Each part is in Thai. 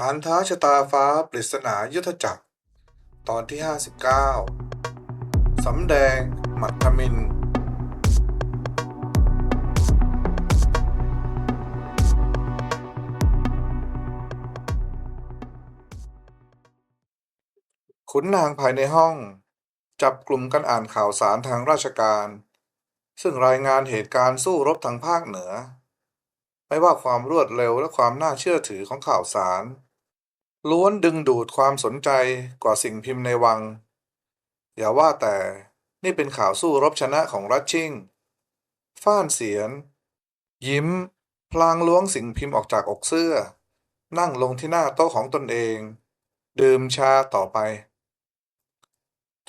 หานท้าชะตาฟ้าปริศนายุทธจักร ตอนที่ 59 สำแดง หมัดทมิน ขุนนางภายในห้อง จับกลุ่มกันอ่านข่าวสารทางราชการ ซึ่งรายงานเหตุการณ์สู้รบทางภาคเหนือ ไม่ว่าความรวดเร็วและความน่าเชื่อถือของข่าวสาร ล้วนดึงดูดความสนใจกว่าสิ่งพิมพ์ในวัง อย่าว่าแต่นี่เป็นข่าวสู้รบชนะของรัชชิงฟ้านเสียน ยิ้ม พลางล้วงสิ่งพิมพ์ออกจากอกเสื้อ นั่งลงที่หน้าโต๊ะของตนเอง ดื่มชาต่อไป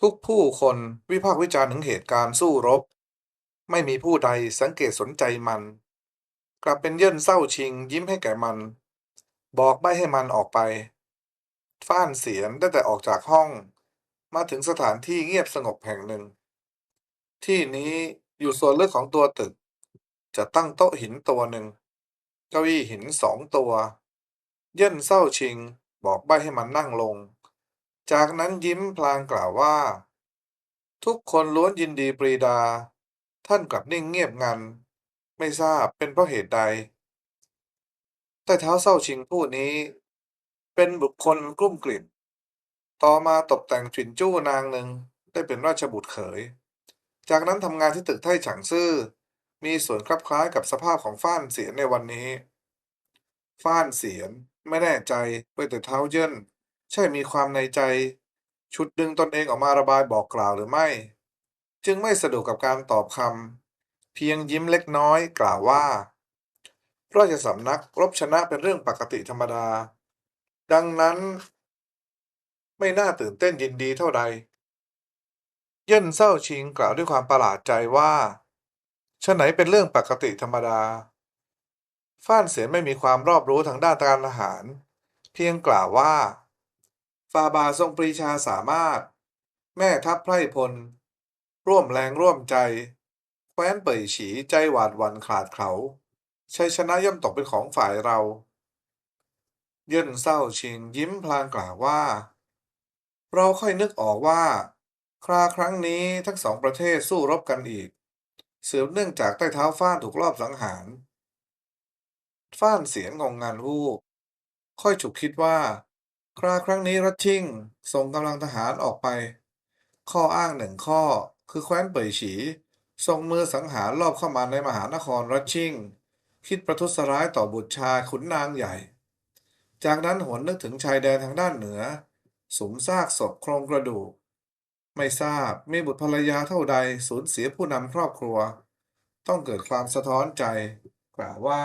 ทุกผู้คนวิพากษ์วิจารณ์ถึงเหตุการณ์สู้รบ ไม่มีผู้ใดสังเกตสนใจมัน กลับเป็นเยินเศร้าชิง ยิ้มให้แก่มัน บอกใบ้ให้มันออกไป ฟ้านเสียนได้แต่ออกจากห้อง มาถึงสถานที่เงียบสงบแห่งหนึ่ง ที่นี้อยู่ส่วนลึกของตัวตึก จะตั้งโต๊ะหินตัวหนึ่ง เก้าอี้หินสองตัว เย่นเศร้าชิง บอกใบ้ให้มันนั่งลง จากนั้นยิ้มพลางกล่าวว่า ทุกคนล้วนยินดีปรีดา ท่านกลับนิ่งเงียบงัน ไม่ทราบเป็นเพราะเหตุใด แต่เท้าเศร้าชิงผู้นี้ เป็นบุคคลกลุ้มกลิ่น ต่อมาตกแต่งฉินจู้นางหนึ่งได้เป็นราชบุตรเขย จากนั้นทำงานที่ตึกไท่ฉางซื่อ มีส่วนคลับคล้ายกับสภาพของฟ้านเสียนในวันนี้ ฟ้านเสียนไม่แน่ใจว่าแต่เท้าเยินใช่มีความในใจ ชุดดึงตนเองออกมาระบายบอกกล่าวหรือไม่ จึงไม่สะดวกกับการตอบคำ เพียงยิ้มเล็กน้อยกล่าวว่า ราชสำนักรบชนะเป็นเรื่องปกติธรรมดา ดังนั้น ไม่น่าตื่นเต้นยินดีเท่าใด เย่นเศร้าชิงกล่าวด้วยความประหลาดใจว่าฉะไหนเป็นเรื่องปกติธรรมดา ฟ้านเสียนไม่มีความรอบรู้ทางด้านการทหาร เพียงกล่าวว่า ฟาบาทรงปรีชาสามารถ แม่ทัพไพร่พล ร่วมแรงร่วมใจ แคว้นเป่ยฉีใจหวาดหวันขาดเขาชัยชนะย่อมตกเป็นของฝ่ายเรา เย่นเศร้าชิงยิ้มพลางกล่าวว่า เราค่อยนึกออกว่า คราครั้งนี้ทั้งสองประเทศสู้รบกันอีก เสืบเนื่องจากใต้เท้าฟ้านถูกลอบสังหาร ฟ้านเสียงงงงานวูบค่อยฉุกคิดว่า คราครั้งนี้รัชชิ่งส่งกำลังทหารออกไป ข้ออ้างหนึ่งข้อคือแคว้นเป่ยฉี ส่งมือสังหารรอบเข้ามาในมหานครรัชชิง คิดประทุษร้ายต่อบุตรชายขุนนางใหญ่ จากนั้นหวนนึกถึงชายแดนทางด้านเหนือ สุมซากศพโครงกระดูก ไม่ทราบมีบุตรภรรยาเท่าใดสูญเสียผู้นำครอบครัว ต้องเกิดความสะท้อนใจ กล่าวว่า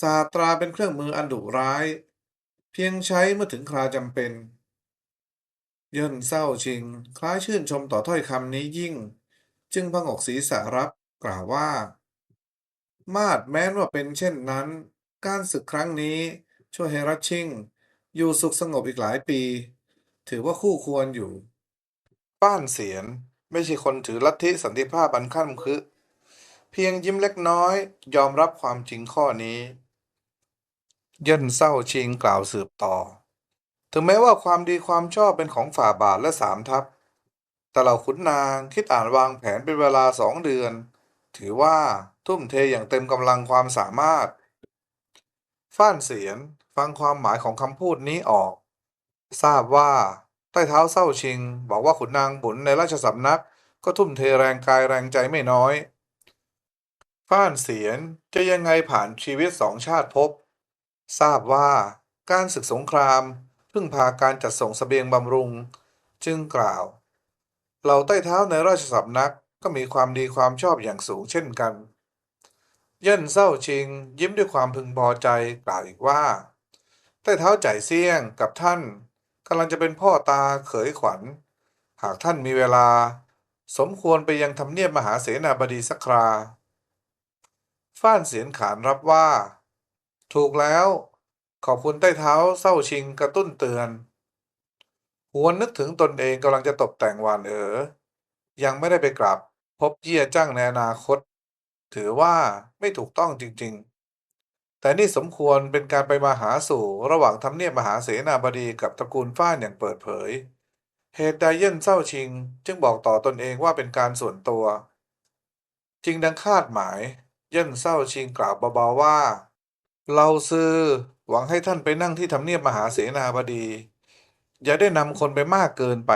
ศาสตราเป็นเครื่องมืออันดุร้าย เพียงใช้เมื่อถึงคราจำเป็น เยินเศร้าชิง คล้ายชื่นชมต่อถ้อยคำนี้ยิ่ง จึงพงกศีรษะรับกล่าวว่า มาดแม้นว่าเป็นเช่นนั้น การศึกครั้งนี้ช่วยให้รัชชิงอยู่สุขสงบอีกหลายปี ถือว่าคู่ควรอยู่ ป้านเสียนไม่ใช่คนถือลัทธิสันติภาพอันขั้นคือ เพียงยิ้มเล็กน้อยยอมรับความจริงข้อนี้ เย่นเศร้าชิงกล่าวสืบต่อ ถึงแม้ว่าความดีความชอบเป็นของฝ่าบาทและสามทัพ แต่เราขุนนางคิดอ่านวางแผนเป็นเวลาสองเดือน ถือว่าทุ่มเทอย่างเต็มกำลังความสามารถ ฟ้านเสียนฟังความหมายของคำพูดนี้ออก ทราบว่าใต้เท้าเศร้าชิง บอกว่าขุนนางบุญในราชสำนัก ก็ทุ่มเทแรงกายแรงใจไม่น้อยฟ้านเสียนจะยังไงผ่านชีวิตสองชาติภพทราบว่าการศึกสงคราม พึ่งพาการจัดส่งสเสบียงบำรุง จึงกล่าว เหล่าใต้เท้าในราชสำนักก็มีความดีความชอบอย่างสูงเช่นกัน เย่นเศร้าชิง ยิ้มด้วยความพึงพอใจกล่าวอีกว่า ใต้เท้าใจเสี่ยงกับท่านกำลังจะเป็นพ่อตาเขยขวัญ หากท่านมีเวลา สมควรไปยังทำเนียบมหาเสนาบดีสักครา ฟ้านเสียนขานรับว่า ถูกแล้ว ขอบคุณใต้เท้าเศร้าชิงกระตุ้นเตือน หวนนึกถึงตนเองกำลังจะตกแต่งหวานเอ๋อยังไม่ได้ไปกราบพบเยี่ยจ้างในอนาคต ถือว่าไม่ถูกต้องจริงๆ แต่นี่สมควรเป็นการไปมาหาสู่ระหว่างทำเนียบมหาเสนาบดีกับตระกูลฟ้านอย่างเปิดเผย เหตุใดเย่นเศร้าชิง จึงบอกต่อตนเองว่าเป็นการส่วนตัว จริงดังคาดหมาย เย่นเศร้าชิงกล่าวเบาๆว่า เราซื้อหวังให้ท่านไปนั่งที่ทำเนียบมหาเสนาบดี อย่าได้นำคนไปมากเกินไป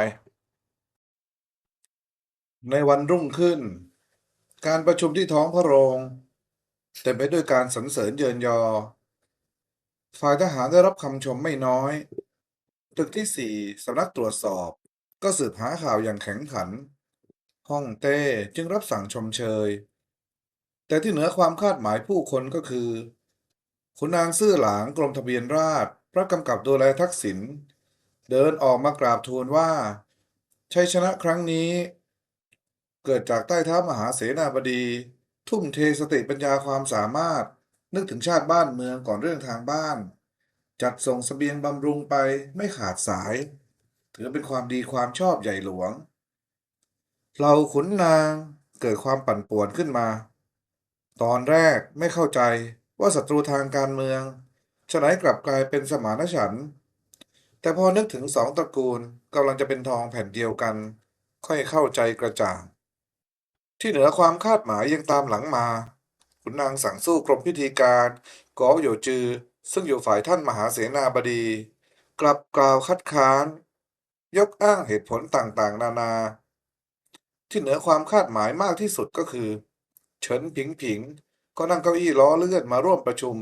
ในวันรุ่งขึ้น การประชุมที่ท้องพระโรงเต็มไปด้วยการสรรเสริญเยินยอ ฝ่ายทหารได้รับคำชมไม่น้อย ตึกที่สี่สำนักตรวจสอบ ก็สืบหาข่าวอย่างแข็งขันฮ่องเต้จึงรับสั่งชมเชย แต่ที่เหนือความคาดหมายผู้คนก็คือ ขุนนางซื่อหลางกรมทะเบียนราษฎรพระกำกับดูแลทักษิณ เดินออกมากราบทูลว่า ชัยชนะครั้งนี้ เกิดจากใต้เท้ามหาเสนาบดี ทุ่มเทสติปัญญาความสามารถ นึกถึงชาติบ้านเมืองก่อนเรื่องทางบ้าน จัดส่งสเสบียงบำรุงไปไม่ขาดสาย ถือเป็นความดีความชอบใหญ่หลวง เราขุนนางเกิดความปั่นป่วนขึ้นมา ตอนแรกไม่เข้าใจว่าศัตรูทางการเมืองฉะไหนกลับกลายเป็นสมานฉันท์ แต่พอนึกถึงสองตระกูลกำลังจะเป็นทองแผ่นเดียวกัน ค่อยเข้าใจกระจ่าง ที่เหนือความคาดหมายยังตามหลังมาขุนนางสั่งสู้กรมพิธีการกอโยจือ ซึ่งอยู่ฝ่ายท่านมหาเสนาบดี กลับกล่าวคัดค้าน ยกอ้างเหตุผลต่างๆ นานา ที่เหนือความคาดหมายมากที่สุดก็คือ เฉินผิงผิง ก็นั่งเก้าอี้ล้อเลื่อนมาร่วมประชุม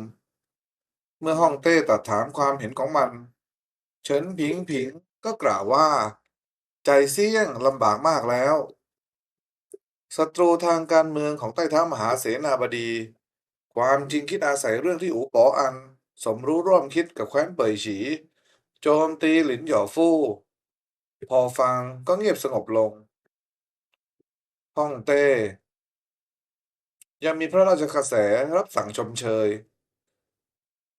เมื่อฮ่องเต้ตรัสถามความเห็นของมัน เฉินผิงผิงก็กล่าวว่า ใจเสี่ยงลำบากมากแล้ว ศัตรูทางการเมืองของใต้ท้ามหาเสนาบดี ความจริงคิดอาศัยเรื่องที่อูป๋ออัน สมรู้ร่วมคิดกับแคว้นเป่ยฉี โจมตีหลินหย่อฟู่ พอฟังก็เงียบสงบลงฮ่องเต้ยังมีพระราชกระแสรับสั่งชมเชย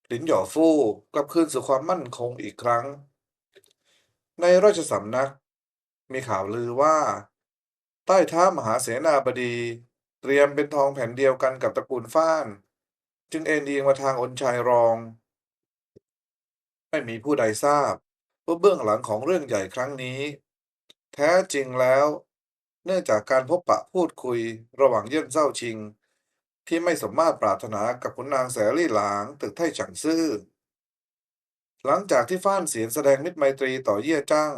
หลินหย่อฟู่กลับคืนสู่ความมั่นคงอีกครั้ง ในราชสำนัก มีข่าวลือว่า ใต้ท้ามหาเสนาบดี เตรียมเป็นทองแผ่นเดียวกันกับตระกูลฟ้าน จึงเอ็นเอียงมาทางอนชัยรอง ไม่มีผู้ใดทราบว่าเบื้องหลังของเรื่องใหญ่ครั้งนี้ แท้จริงแล้ว เนื่องจากการพบปะพูดคุยระหว่างเย่นเจ้าชิง ที่ไม่สมมาตรปรารถนากับขุนนางแสลี่หลางตึกไท่ฉังซื่อ หลังจากที่ฟ้านเสียนแสดงมิตรไมตรีต่อเยี่ยจ้าง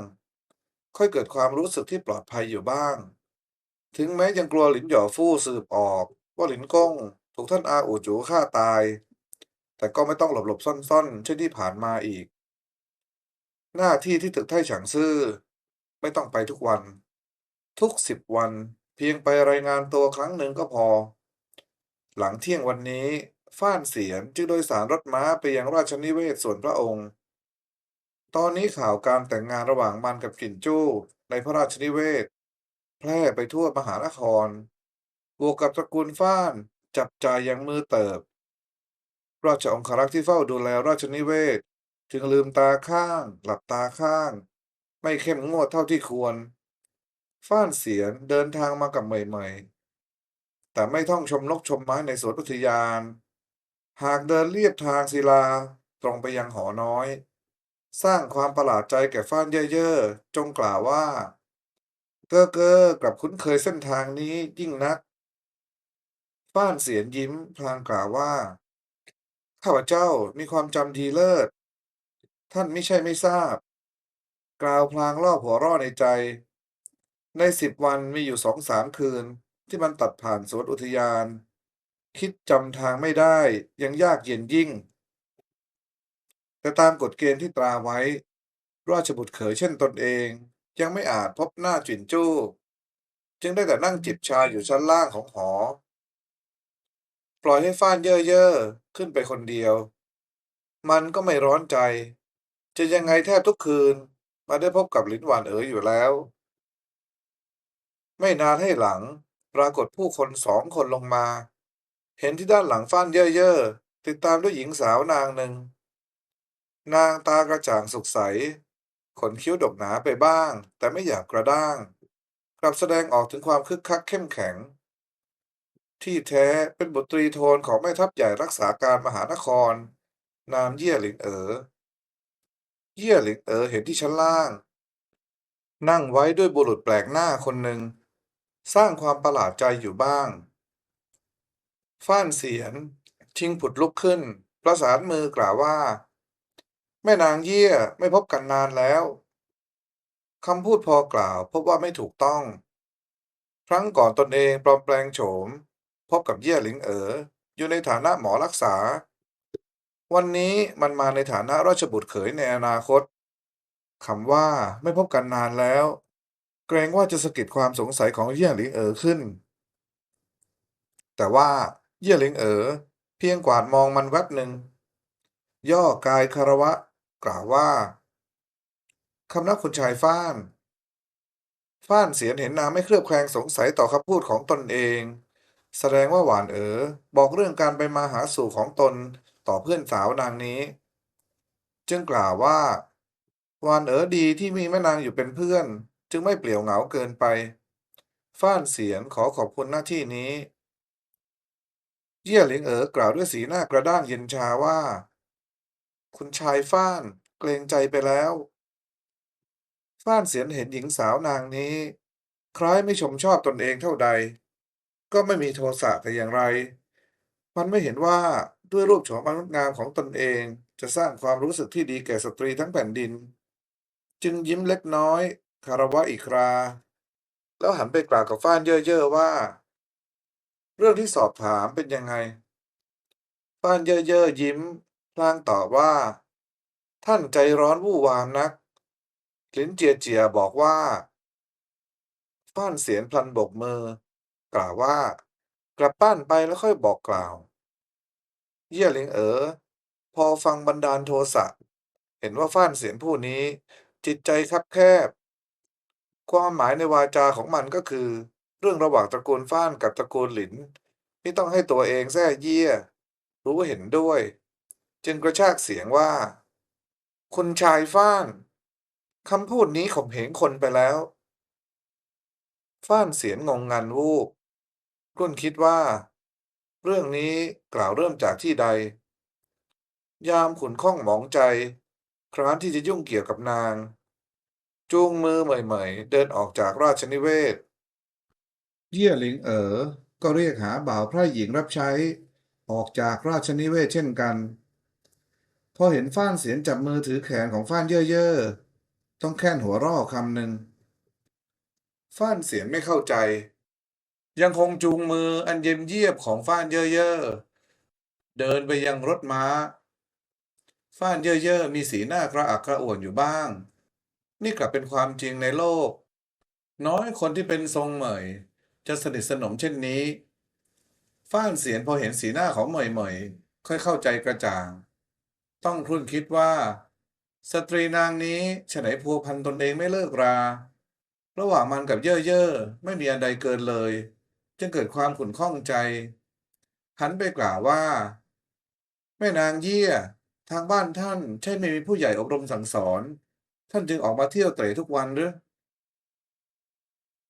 ค่อยเกิดความรู้สึกที่ปลอดภัยอยู่บ้าง ถึงแม้ยังกลัวหลินหย่อฟู่สืบออก ว่าหลินกงถูกท่านอาอู่จูฆ่าตาย แต่ก็ไม่ต้องหลบหลบซ่อนๆเช่นที่ผ่านมาอีก หน้าที่ที่ตึกไท่ฉางซื่อ ไม่ต้องไปทุกวัน ทุกสิบวันเพียงไปรายงานตัวครั้งหนึ่งก็พอ หลังเที่ยงวันนี้ฟ้านเสียนจึงโดยสารรถม้าไปยังราชนิเวศส่วนพระองค์ ตอนนี้ข่าวการแต่งงานระหว่างมันกับกิ่นจู้ในพระราชนิเวศ แพร่ไปทั่วมหานคร บวกกับตระกูลฟ้านจับจ่ายอย่างมือเติบ ราชองครักษ์ที่เฝ้าดูแลราชนิเวศ จึงลืมตาข้าง หลับตาข้าง ไม่เข้มงวดเท่าที่ควร ฟ้านเสียนเดินทางมากับใหม่ๆ แต่ไม่ท่องชมนกชมไม้ในสวนอุทยาน หากเดินเลียบทางศิลาตรงไปยังหอน้อย สร้างความประหลาดใจแก่ฟ้านเย่อๆจงกล่าวว่า เก้อเก้อกลับคุ้นเคยเส้นทางนี้ยิ่งนัก ฟ้านเสียนยิ้มพลางกล่าวว่า ข้าพเจ้ามีความจำดีเลิศ ท่านไม่ใช่ไม่ทราบ กล่าวพลางรอบหัวร่อในใจ ในสิบวันมีอยู่สองสามคืน ที่มันตัดผ่านสวนอุทยาน คิดจำทางไม่ได้ยังยากเย็นยิ่ง แต่ตามกฎเกณฑ์ที่ตราไว้ ราชบุตรเขยเช่นตนเองยังไม่อาจพบหน้าจินจู้ จึงได้แต่นั่งจิบชาอยู่ชั้นล่างของหอ ปล่อยให้ฟ้านเย่อๆ ขึ้นไปคนเดียว มันก็ไม่ร้อนใจ จะยังไงแทบทุกคืนมาได้พบกับลินหวานเอ๋ยอยู่แล้ว ไม่นานให้หลัง ปรากฏผู้คนสองคนลงมา เห็นที่ด้านหลังฟ้านเย่อๆติดตามด้วยหญิงสาวนางหนึ่ง นางตากระจ่างสุขใส ขนคิ้วดกหนาไปบ้าง แต่ไม่อยากกระด้าง กลับแสดงออกถึงความคึกคักเข้มแข็ง ที่แท้เป็นบทตรีโทนของแม่ทัพใหญ่รักษาการมหานคร นามเย่ยหลิงเอ๋อเย่ยหลิงเอ๋อเห็นที่ชั้นล่าง นั่งไว้ด้วยบุรุษแปลกหน้าคนหนึ่ง สร้างความประหลาดใจอยู่บ้าง ฟ้านเสียน ชิงผุดลุกขึ้น ประสานมือกล่าวว่า แม่นางเยี่ยไม่พบกันนานแล้วคำพูดพอกล่าวพบว่าไม่ถูกต้อง ครั้งก่อนตนเองปลอมแปลงโฉม พบกับเยี่ยหลิงเอ๋ออยู่ในฐานะหมอรักษา วันนี้มันมาในฐานะราชบุตรเขยในอนาคตคำว่าไม่พบกันนานแล้ว เกรงว่าจะสะกิดความสงสัยของเยี่ยหลิงเอ๋อขึ้น แต่ว่าเยี่ยหลิงเอ๋อเพียงกวาดมองมันแวบหนึ่ง ย่อกายคารวะ กล่าวว่าคำนับคุณชายฟ้านฟ้านเสียนเห็นนางไม่เคลือบแคลงสงสัยต่อคำพูดของตนเอง แสดงว่าหวานเอ๋อบอกเรื่องการไปมาหาสู่ของตนต่อเพื่อนสาวนางนี้ จึงกล่าวว่า หวานเอ๋อดีที่มีแม่นางอยู่เป็นเพื่อน จึงไม่เปลี่ยวเหงาเกินไปฟ้านเสียนขอขอบคุณหน้าที่นี้ เยี่ยหลิงเอ๋อกล่าวด้วยสีหน้ากระด้างเย็นชาว่า คุณชายฟ้านเกรงใจไปแล้วฟ้านเสียนเห็นหญิงสาวนางนี้ คล้ายไม่ชมชอบตนเองเท่าใด ก็ไม่มีโทสะแต่อย่างไร มันไม่เห็นว่าด้วยรูปโฉมอันงดงามของตนเองจะสร้างความรู้สึกที่ดีแก่สตรีทั้งแผ่นดิน จึงยิ้มเล็กน้อย คารวะอีกครา แล้วหันไปกล่าวกับฟ้านเย่อๆว่า เรื่องที่สอบถามเป็นยังไง ฟ้านเย่อๆยิ้มพลางตอบว่า ท่านใจร้อนวู่วามนักลิ้นเจียเจียบอกว่าฟ้านเสียนพลันบกมือ กล่าวว่า กลับบ้านไปแล้วค่อยบอกกล่าว เยี่ยหลิงเอ๋อพอฟังบันดาลโทสะ เห็นว่าฟ้านเสียนผู้นี้ จิตใจคับแคบ ความหมายในวาจาของมันก็คือ เรื่องระหว่างตระกูลฟ้านกับตระกูลหลินที่ต้องให้ตัวเองแท้เยี่ย รู้เห็นด้วยจึงกระชากเสียงว่า คุณชายฟ้านคำพูดนี้ข่มเหงคนไปแล้ว ฟ้านเสียนงงงันวูบรุ่นคิดว่า เรื่องนี้กล่าวเริ่มจากที่ใด ยามขุนข้องหมองใจ ครั้นที่จะยุ่งเกี่ยวกับนาง จูงมือเหมยๆเดินออกจากราชนิเวศ เยี่ยหลิงเอ๋อ ก็เรียกหาบ่าวพระหญิงรับใช้ ออกจากราชนิเวศเช่นกัน พอเห็นฟ้านเสียนจับมือถือแขนของฟ้านเย่อๆ ต้องแค่นหัวร่อคำหนึ่งฟ้านเสียนไม่เข้าใจ ยังคงจูงมืออันเย็นเยียบของฟ้านเย่อๆ เดินไปยังรถม้า ฟ้านเย่อๆมีสีหน้ากระอักกระอ่วนอยู่บ้าง นี่กลับเป็นความจริงในโลก น้อยคนที่เป็นทรงเหมย จะสนิทสนมเช่นนี้ ฟ้านเสียนพอเห็นสีหน้าของเหมยเหมย ค่อยเข้าใจกระจ่าง ต้องครุ่นคิดว่า สตรีนางนี้ฉไหนพัวพันตนเองไม่เลิกรา ระหว่างมันกับเย่อเย่อไม่มีอันใดเกินเลย จึงเกิดความขุ่นข้องใจหันไปกล่าวว่า แม่นางเยี่ย ทางบ้านท่านใช่ไม่มีผู้ใหญ่อบรมสั่งสอน ท่านจึงออกมาเที่ยวเตร่ทุกวันหรือ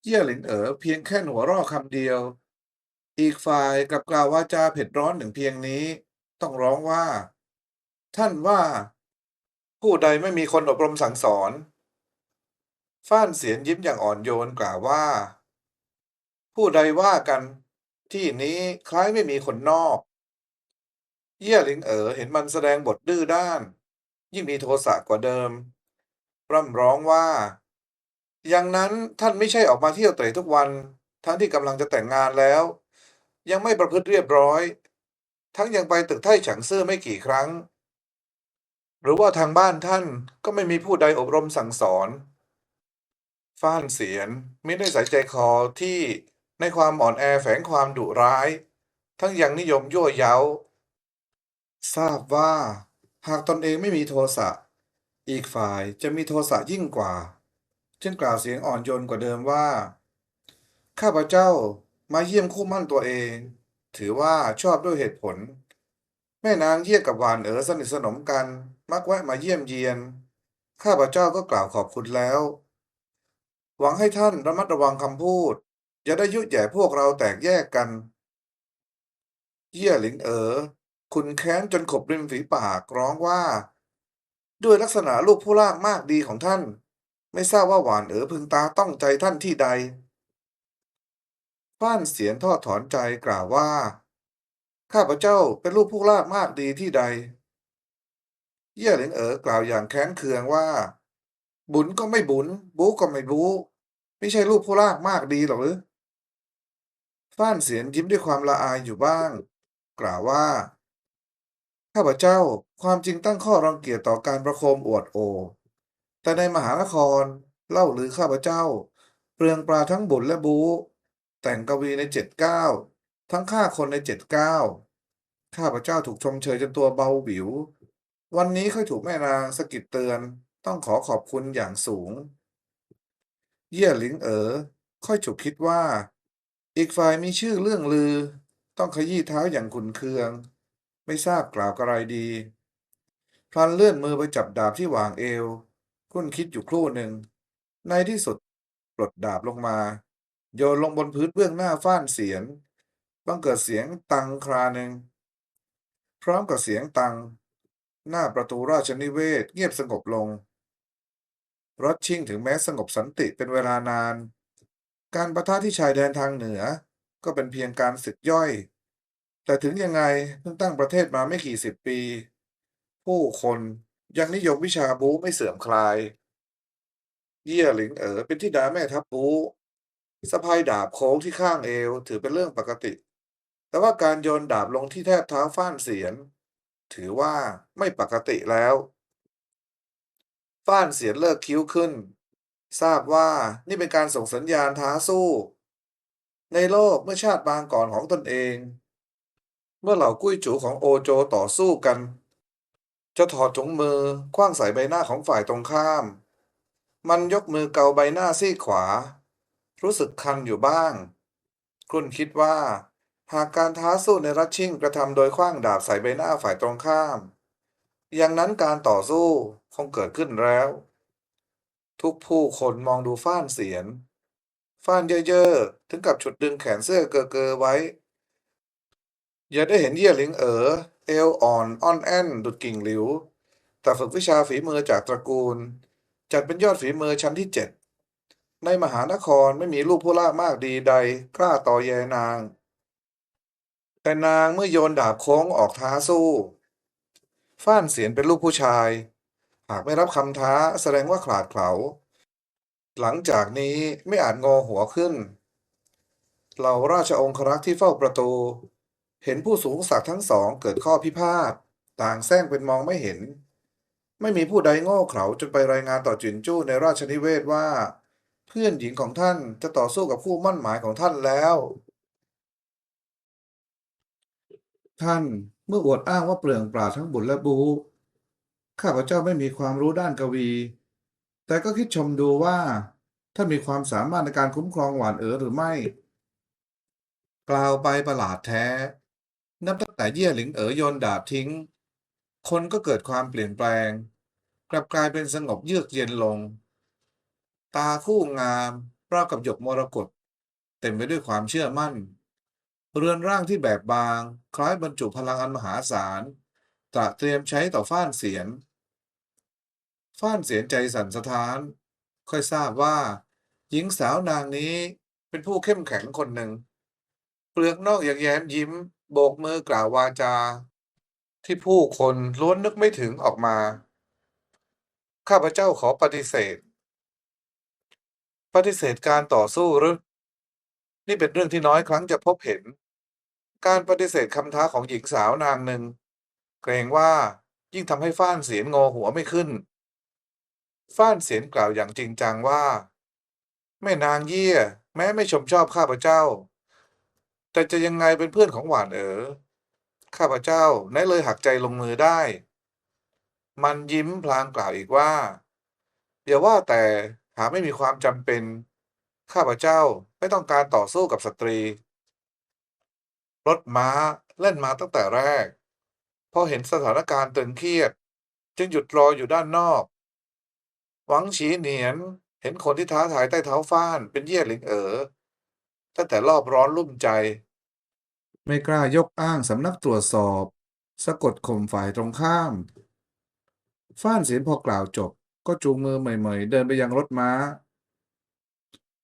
เยี่ยหลินเอ๋อเพียงแค่หัวร่อคำเดียว อีกฝ่ายกับกล่าววาจาเผ็ดร้อนถึงเพียงนี้ ต้องร้องว่า ท่านว่า ผู้ใดไม่มีคนอบรมสั่งสอน ฟ้านเสียนยิ้มอย่างอ่อนโยนกล่าวว่า ผู้ใดว่ากัน ที่นี้คล้ายไม่มีคนนอก เยี่ยหลิงเอ๋อเห็นมันแสดงบทดื้อด้าน ยิ่งมีโทสะกว่าเดิม ร่ำร้องว่า อย่างนั้นท่านไม่ใช่ออกมาเที่ยวเตร่ทุกวัน ทั้งที่กำลังจะแต่งงานแล้ว ยังไม่ประพฤติเรียบร้อย ทั้งยังไปตึกไท่ฉังซื่อไม่กี่ครั้ง หรือว่าทางบ้านท่านก็ไม่มีผู้ใดอบรมสั่งสอน ฟ้านเสียนมิได้ใส่ใจคอที่ในความอ่อนแอแฝงความดุร้าย ทั้งยังนิยมยั่วเย้า ทราบว่า หากตนเองไม่มีโทสะ อีกฝ่ายจะมีโทสะยิ่งกว่า จึงกล่าวเสียงอ่อนโยนกว่าเดิมว่า ข้าพเจ้ามาเยี่ยมคู่มั่นตัวเอง ถือว่าชอบด้วยเหตุผล แม่นางเยี่ยกับหวานเอ๋อสนิทสนมกัน มักแวะมาเยี่ยมเยียน ข้าพเจ้าก็กล่าวขอบคุณแล้ว หวังให้ท่านระมัดระวังคำพูด อย่าได้ยุแย่พวกเราแตกแยกกัน เยี่ยหลิงเอ๋อขุนแค้นจนขบริมฝีปากร้องว่า ด้วยลักษณะลูกผู้ลากมากดีของท่าน ไม่ทราบว่าหวานเอ๋อพึงตาต้องใจท่านที่ใดฟ้านเสียนทอดถอนใจกล่าวว่า ข้าพเจ้าเป็นลูกผู้ลากมากดีที่ใด เย่ยหลิงเอ๋อกล่าวอย่างแค้นเคืองว่า บุญก็ไม่บุญบู๊ก็ไม่บู๊ไม่ใช่ลูกผู้ลากมากดีหรอกหรือฟ้านเสียนยิ้มด้วยความละอายอยู่บ้าง กล่าวว่า ข้าพเจ้าความจริงตั้งข้อรังเกียจต่อการประโคมอวดโอ แต่ในมหานครเล่าหรือข้าพเจ้า เปลืองปลาทั้งบุญและบู แต่งกวีในเจ็ดเก้าทั้งฆ่าคนในเจ็ดเก้าข้าพเจ้าถูกชมเชยจนตัวเบาหวิว วันนี้ค่อยถูกแม่นางสะกิดเตือนต้องขอขอบคุณอย่างสูง เย่ยหลิงเอ๋อค่อยฉุกคิดว่า อีกฝ่ายมีชื่อเรื่องลือ ต้องขยี้เท้าอย่างขุนเคือง ไม่ทราบกล่าวกระไรดี พลันเลื่อนมือไปจับดาบที่วางเอวคุ้นคิดอยู่ครู่หนึ่ง ในที่สุดปลดดาบลงมา โยนลงบนพื้นเบื้องหน้าฟ้านเสียนบังเกิดเสียงตังคราหนึ่ง พร้อมกับเสียงตัง หน้าประตูราชนิเวศเงียบสงบลงรถชิ่งถึงแม้สงบสันติเป็นเวลานาน การประทะที่ชายแดนทางเหนือ ก็เป็นเพียงการศึกย่อย แต่ถึงยังไงเพิ่งตั้งประเทศมาไม่กี่สิบปี ผู้คนยังนิยมวิชาบูไม่เสื่อมคลาย เยี่ยหลิงเอ๋อเป็นที่ดาแม่ทัพบูสะพายดาบโค้งที่ข้างเอวถือเป็นเรื่องปกติ แต่ว่าการโยนดาบลงที่แทบเท้าฟ้านเสียน ถือว่าไม่ปกติแล้วฟ้านเสียนเลิกคิ้วขึ้น ทราบว่านี่เป็นการส่งสัญญาณท้าสู้ ในโลกเมื่อชาติบางก่อนของตนเอง เมื่อเหล่ากุ้ยจูของโอโจต่อสู้กัน จะถอดถุงมือคว้างใส่ใบหน้าของฝ่ายตรงข้าม มันยกมือเกาใบหน้าซีกขวา รู้สึกคันอยู่บ้างคุณคิดว่า หากการท้าสู้ในรัชชิ่งกระทำโดยคว้างดาบใส่ใบหน้าฝ่ายตรงข้าม อย่างนั้นการต่อสู้คงเกิดขึ้นแล้ว ทุกผู้คนมองดูฟ้านเสียนฟ้านเย่อๆถึงกับฉุดดึงแขนเสื้อเกอเกอไว้ อย่าได้เห็นเยี่ยหลิงเอ๋อเอวอ่อนอ่อนแอนดุดกิ่งหลิว แต่ฝึกวิชาฝีมือจากตระกูล จัดเป็นยอดฝีมือชั้นที่เจ็ดในมหานครไม่มีลูกผู้ล่ามากดีใด กล้าต่อแยนาง แต่นางเมื่อโยนดาบโค้งออกท้าสู้ฟ้านเสียนเป็นลูกผู้ชาย หากไม่รับคำท้าแสดงว่าขลาดเขลาหลังจากนี้ไม่อาจงอหัวขึ้น เหล่าราชองครักษ์ที่เฝ้าประตู เห็นผู้สูงศักดิ์ทั้งสองเกิดข้อพิพาทต่างแซงเป็นมองไม่เห็น ไม่มีผู้ใดโง่เขลาจนไปรายงานต่อจินจู้ในราชนิเวศว่า เพื่อนหญิงของท่านจะต่อสู้กับคู่มั่นหมายของท่านแล้ว ท่านเมื่ออวดอ้างว่าเปลืองปราดทั้งบุญและบูข้าพเจ้าไม่มีความรู้ด้านกวี แต่ก็คิดชมดูว่าท่านมีความสามารถในการคุ้มครองหวานเอ๋อหรือไม่ กล่าวไปประหลาดแท้ นับตั้งแต่เยี่ยหลิงเอ๋อโยนดาบทิ้ง คนก็เกิดความเปลี่ยนแปลง กลับกลายเป็นสงบเยือกเย็นลง ตาคู่งามราวกับหยกมรกตเต็มไปด้วยความเชื่อมั่น เรือนร่างที่แบบบาง คล้ายบรรจุพลังอันมหาศาลตระเตรียมใช้ต่อฟ้านเสียนฟ้านเสียนใจสั่นสะท้าน ค่อยทราบว่า หญิงสาวนางนี้เป็นผู้เข้มแข็งคนหนึ่ง เปลือกนอกอย่างแย้มยิ้ม โบกมือกล่าววาจา ที่ผู้คนล้วนนึกไม่ถึงออกมา ข้าพเจ้าขอปฏิเสธ ปฏิเสธการต่อสู้หรือ นี่เป็นเรื่องที่น้อยครั้งจะพบเห็น การปฏิเสธคำท้าของหญิงสาวนางหนึ่ง เกรงว่ายิ่งทำให้ฟ้านเสียนงอหัวไม่ขึ้น ฟ้านเสียนกล่าวอย่างจริงจังว่า แม่นางเยี่ย แม้ไม่ชมชอบข้าพเจ้า แต่จะยังไงเป็นเพื่อนของหวานเอ๋อข้าพเจ้าไหนเลยหักใจลงมือได้ มันยิ้มพลางกล่าวอีกว่า อย่าว่าแต่หาไม่มีความจำเป็น ข้าพเจ้าไม่ต้องการต่อสู้กับสตรี รถม้าเล่นมาตั้งแต่แรก พอเห็นสถานการณ์ตึงเครียด จึงหยุดรออยู่ด้านนอก หวังฉีเหนียนเห็นคนที่ท้าทายใต้เท้าฟ้านเป็นเยี่ยหลิงเอ๋อตั้งแต่รอบร้อนรุ่มใจ ไม่กล้ายกอ้างสำนักตรวจสอบ สะกดข่มฝ่ายตรงข้าม ฟ้านเสียนพอกล่าวจบ ก็จูงมือเหม่ๆ เดินไปยังรถม้า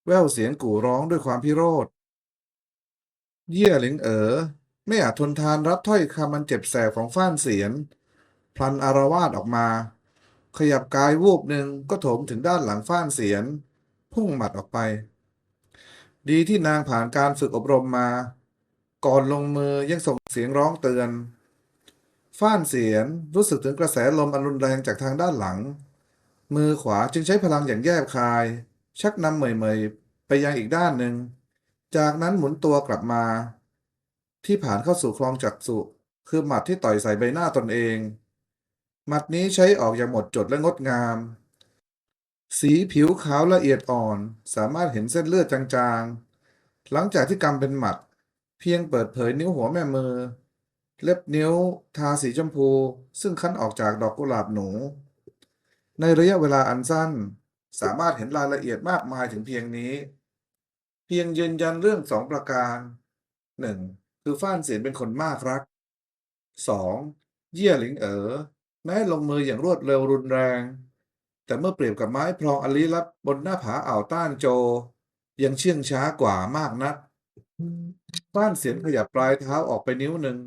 แว่วเสียงกู่ร้องด้วยความพิโรธ เยี่ยหลิงเอ๋อไม่อาจทนทานรับถ้อยคำมันเจ็บแสบของฟ้านเสียน พลันอารวาสออกมา ขยับกายวูบหนึ่งก็โถมถึงด้านหลังฟ้านเสียน พุ่งหมัดออกไป ดีที่นางผ่านการฝึกอบรมมา ก่อนลงมือยังส่งเสียงร้องเตือน ฟ้านเสียนรู้สึกถึงกระแสลมอันรุนแรงจากทางด้านหลัง มือขวาจึงใช้พลังอย่างแยบคาย ชักนำเหมยๆ ไปยังอีกด้านหนึ่ง จากนั้นหมุนตัวกลับมา ที่ผ่านเข้าสู่คลองจักสุ คือหมัดที่ต่อยใส่ใบหน้าตนเอง หมัดนี้ใช้ออกอย่างหมดจดและงดงาม สีผิวขาวละเอียดอ่อน สามารถเห็นเส้นเลือดจางๆ หลังจากที่กำเป็นหมัด เพียงเปิดเผยนิ้วหัวแม่มือ เล็บนิ้วทาสีชมพู ซึ่งคั้นออกจากดอกกุหลาบหนู ในระยะเวลาอันสั้น สามารถเห็นรายละเอียดมากมายถึงเพียงนี้ เพียงยืนยันเรื่องสองประการหนึ่งคือฟ้านเสียนเป็นคนมากรักสองเยี่ยหลิงเอ๋อแม้ลงมืออย่างรวดเร็วรุนแรง แต่เมื่อเปรียบกับไม้พลองอลีลับบนหน้าผาอ่าวต้านโจ ยังเชื่องช้ากว่ามากนัก ฟ้านเสียนขยับปลายเท้าออกไปนิ้วหนึ่ง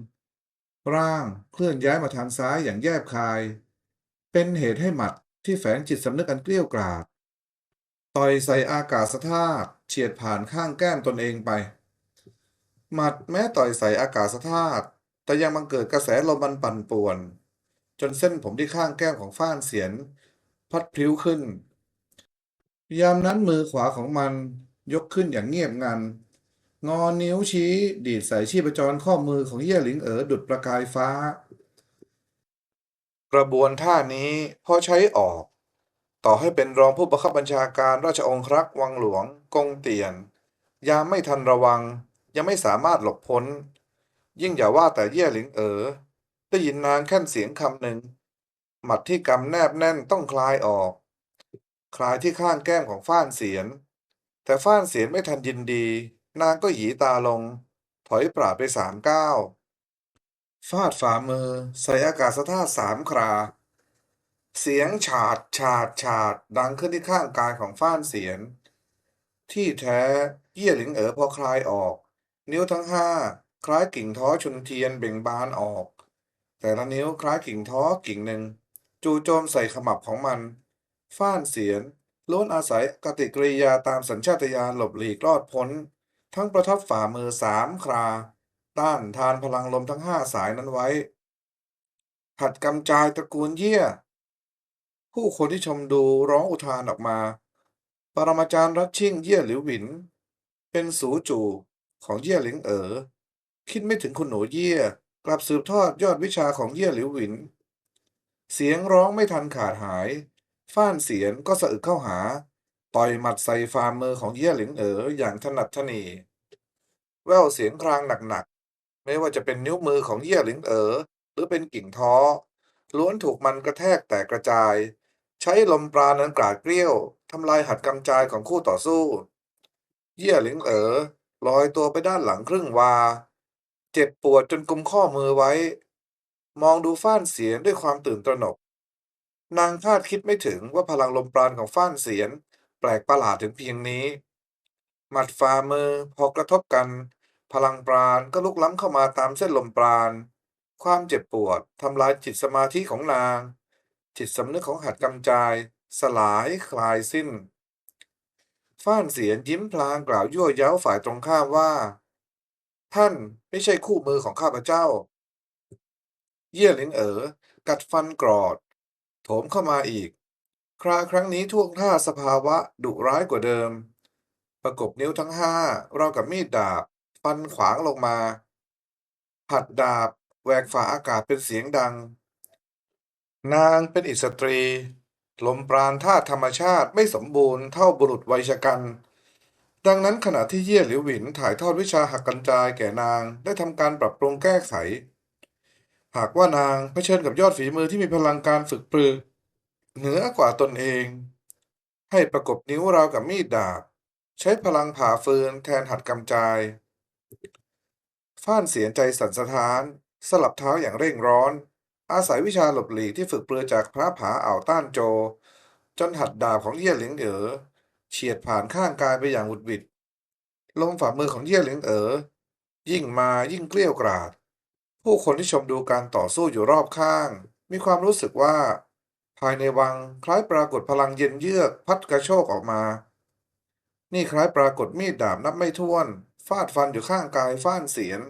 ร่างเคลื่อนย้ายมาทางซ้ายอย่างแยบคาย เป็นเหตุให้หมัดที่แฝงจิตสำนึกอันเกลี้ยวกราด ต่อยใส่อากาศธาตุเฉียดผ่านข้างแก้มตนเองไป หมัดแม้ต่อยใส่อากาศธาตุแต่ยังบังเกิดกระแสลมมันปั่นป่วน จนเส้นผมที่ข้างแก้มของฟ้านเสียน พัดพลิ้วขึ้น ยามนั้นมือขวาของมันยกขึ้นอย่างเงียบงัน งอนิ้วชี้ ดีดใส่ชีพจรข้อมือของเย่หลิงเอ๋อดุดประกายฟ้า กระบวนท่านี้พอใช้ออก ต่อให้เป็นรองผู้บังคับบัญชาการราชองครักษ์วังหลวง กงเตียน ยามไม่ทันระวัง ยังไม่สามารถหลบพ้น ยิ่งอย่าว่าแต่เย่หลิงเอ๋อได้ยินนางแค่นเสียงคำหนึ่งหมัดที่กำแนบแน่นต้องคลายออก คลายที่ข้างแก้มของฟ้านเสียน แต่ฟ้านเสียนไม่ทันยินดี นางก็หยีตาลง ถอยปราดไปสามก้าวฟาดฝ่ามือ ใส่อากาศธาตุสามครา เสียงฉาดฉาดฉาดดังขึ้นที่ข้างกายของฟ้านเสียน ที่แท้เยี่ยหลิงเอ๋อพอคลายออก นิ้วทั้งห้าคล้ายกิ่งท้อชนเทียนเบ่งบานออก แต่ละนิ้วคล้ายกิ่งท้อกิ่งหนึ่ง จูโจมใส่ขมับของมัน ฟ้านเสียนล้วนอาศัยกติกริยาตามสัญชาตญาณหลบหลีกรอดพ้น ทั้งประทับฝ่ามือสามครา ต้านทานพลังลมทั้งห้าสายนั้นไว้หัดกำจายตระกูลเยี่ย ผู้คนที่ชมดูร้องอุทานออกมา ปรมาจารย์รัชชิ่งเยี่ยหลิวหวิน เป็นสูจู่ของเยี่ยหลิงเอ๋อ คิดไม่ถึงคุณหนูเยี่ย กลับสืบทอดยอดวิชาของเยี่ยหลิวหวิน เสียงร้องไม่ทันขาดหาย ฟ้านเสียนก็สะอึกเข้าหา ต่อยหมัดใส่ฝ่ามือของเยี่ยหลิงเอ๋ออย่างถนัดถนีแววเสียงครางหนักๆ ไม่ว่าจะเป็นนิ้วมือของเยี่ยหลิงเอ๋อหรือเป็นกิ่งท้อ ล้วนถูกมันกระแทกแตกกระจาย ใช้ลมปราณอันกราดเกลี้ยวทำลายหัดกำจายของคู่ต่อสู้ เยี่ยหลิงเอ๋อลอยตัวไปด้านหลังครึ่งวา เจ็บปวดจนกุมข้อมือไว้ มองดูฟ้านเสียนด้วยความตื่นตระหนก นางคาดคิดไม่ถึงว่าพลังลมปราณของฟ้านเสียน ปลกประหลาดถึงเพียงนี้ หมัดฝ่ามือพอกระทบกัน พลังปราณก็ลุกล้ำเข้ามาตามเส้นลมปราณ ความเจ็บปวดทำลายจิตสมาธิของนาง จิตสำนึกของหัดกำจาย สลายคลายสิ้น ฟ้านเสียนยิ้มพลางกล่าวยั่วเย้าฝ่ายตรงข้ามว่า ท่านไม่ใช่คู่มือของข้าพเจ้า เยี่ยหลิงเอ๋อกัดฟันกรอด โถมเข้ามาอีก คราครั้งนี้ท่วงท่าสภาวะดุร้ายกว่าเดิม ประกบนิ้วทั้งห้าเรากับมีดดาบ ฟันขวางลงมา ผัดดาบแหวกฝ่าอากาศเป็นเสียงดัง นางเป็นอิสตรี ลมปราณธาตุธรรมชาติไม่สมบูรณ์เท่าบุรุษวัยชะกัน ดังนั้นขณะที่เย่หลิวหวินถ่ายทอดวิชาหักกันจายแก่นางได้ทำการปรับปรุงแก้ไข หากว่านางเผชิญกับยอดฝีมือที่มีพลังการฝึกปรือ เหนือกว่าตนเอง ให้ประกบนิ้วราวกับมีดดาบ ใช้พลังผ่าฟืนแทนหัดกำจาย ฟ้านเสียนใจสันสะท้าน สลับเท้าอย่างเร่งร้อน อาศัยวิชาหลบหลีกที่ฝึกเปลือจากพระผาอ่าวต้านโจ จนหัดดาบของเย่เหลิงเอ๋อเฉียดผ่านข้างกายไปอย่างหวุดหวิดลมฝ่ามือของเย่เหลิงเอ๋อยิ่งมายิ่งเกลี้ยวกราด ผู้คนที่ชมดูการต่อสู้อยู่รอบข้าง มีความรู้สึกว่า ภายในวังคล้ายปรากฏพลังเย็นเยือกพัดกระโชกออกมา นี่คล้ายปรากฏมีดดาบนับไม่ถ้วน ฟาดฟันอยู่ข้างกายฟ้านเสียน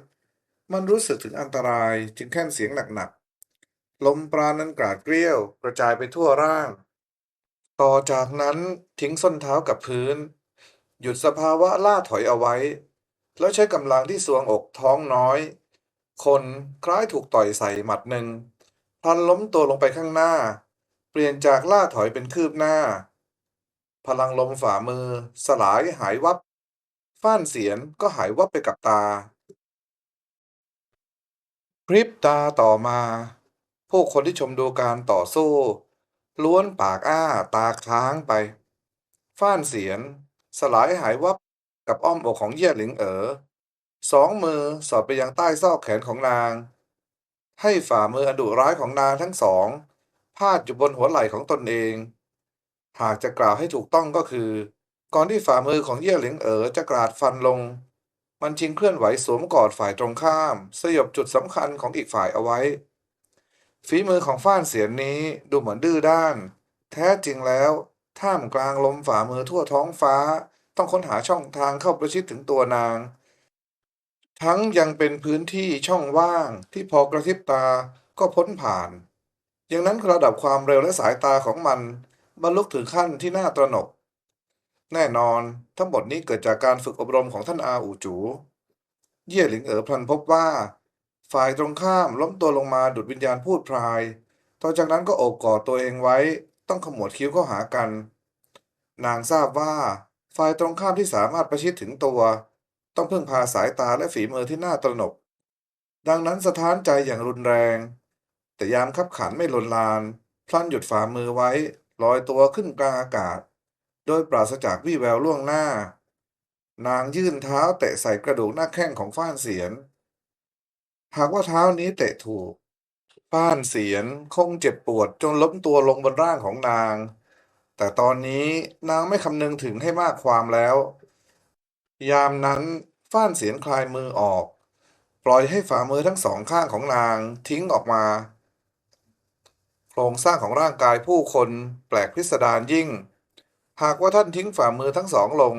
มันรู้สึกถึงอันตรายจึงแค่นเสียงหนักๆ ลมปราณนั้นกราดเกลี้ยวกระจายไปทั่วร่าง ต่อจากนั้นทิ้งส้นเท้ากับพื้น หยุดสภาวะล่าถอยเอาไว้ แล้วใช้กำลังที่สวงอกท้องน้อย คนคล้ายถูกต่อยใส่หมัดหนึ่งพลันล้มตัวลงไปข้างหน้า เปลี่ยนจากล่าถอยเป็นคืบหน้า พลังลมฝ่ามือ สลายหายวับ ฟ้านเสียนก็หายวับไปกับตา พริบตาต่อมา ผู้คนที่ชมดูการต่อสู้ ล้วนปากอ้าตาค้างไป ฟ้านเสียน สลายหายวับกับอ้อมอกของเย่หลิงเอ๋อสองมือสอดไปยังใต้ซอกแขนของนาง ให้ฝ่ามืออดุร้ายของนางทั้งสอง พาดอยู่บนหัวไหล่ของตนเอง หากจะกล่าวให้ถูกต้องก็คือ ก่อนที่ฝ่ามือของเย่หลิงเอ๋อจะกราดฟันลง มันชิงเคลื่อนไหวสวมกอดฝ่ายตรงข้าม สยบจุดสำคัญของอีกฝ่ายเอาไว้ ฝีมือของฟ้านเสียนนี้ดูเหมือนดื้อด้าน แท้จริงแล้วท่ามกลางลมฝ่ามือทั่วท้องฟ้า ต้องค้นหาช่องทางเข้าประชิดถึงตัวนาง ทั้งยังเป็นพื้นที่ช่องว่างที่พอกระพริบตาก็พ้นผ่าน อย่างนั้นระดับความเร็วและสายตาของมันบรรลุถึงขั้นที่น่าตระหนก แน่นอนทั้งหมดนี้เกิดจากการฝึกอบรมของท่านอาอูจู เย่หลิงเอ๋อพลันพบว่า ฝ่ายตรงข้ามล้มตัวลงมาดุดวิญญาณพูดพราย ต่อจากนั้นก็โอบกอดตัวเองไว้ต้องขมวดคิ้วเข้าหากัน นางทราบว่าฝ่ายตรงข้ามที่สามารถประชิดถึงตัว ต้องเพึ่งพาสายตาและฝีมือที่น่าตระหนก ดังนั้นสะท้านใจอย่างรุนแรง แต่ยามคับขันไม่ลนลาน พลันหยุดฝ่ามือไว้ลอยตัวขึ้นกลางอากาศ โดยปราศจากวี่แววล่วงหน้า นางยื่นเท้าเตะใส่กระดูกหน้าแข้งของฟ้านเสียน หากว่าเท้านี้เตะถูก ฟ้านเสียนคงเจ็บปวดจนล้มตัวลงบนร่างของนาง แต่ตอนนี้นางไม่คำนึงถึงให้มากความแล้ว ยามนั้นฟ้านเสียนคลายมือออก ปล่อยให้ฝ่ามือทั้งสองข้างของนางทิ้งออกมา โครงสร้างของร่างกายผู้คนแปลกพิสดารยิ่ง หากว่าท่านทิ้งฝ่ามือทั้งสองลง